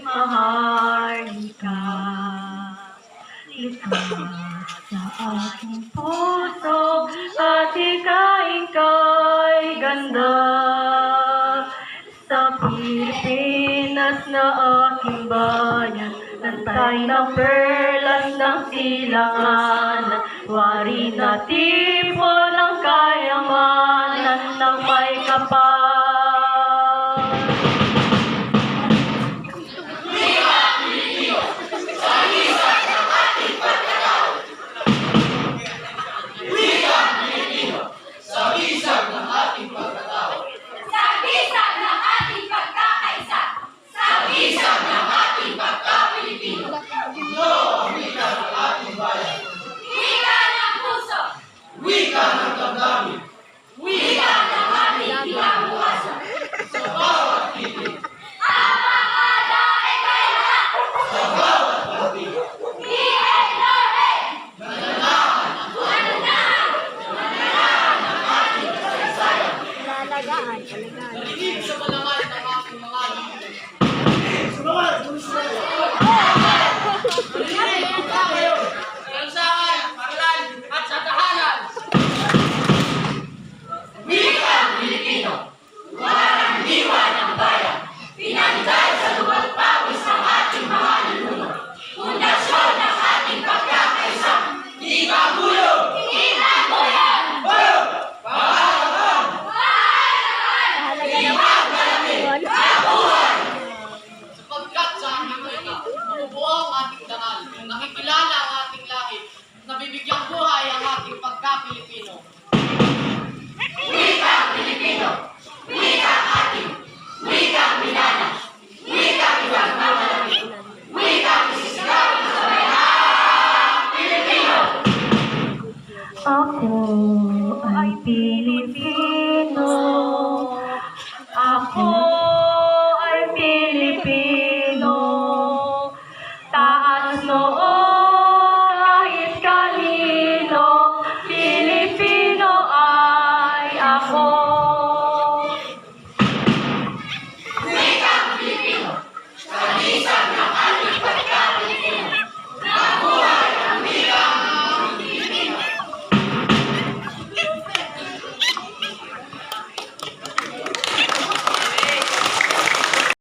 Maharlika Likas sa aking puso At ikain kay ganda Sa Pilipinas na aking bayan Nantay ng perlas ng silangan Wari na tipo ng kayamanan Ng may kapal Sa bisa ng ating pagkakaisa. Sa bisa ng ating pagka-Pilipino. Wika ng puso. Wika ng damdamin. Wika ng ating kinabukasan. Ang mga ay kay lahat. PNRA. Lalagaan, alagaan. Kakilala ang ating lahi, nabibigyang buhay ang ating pagka-Pilipino. Wika Pilipino! Wika ating! Wika Milana! Wika Iwagmamalami! Wika Isisigaw sa bayang Pilipino! Ako ay Pilipino.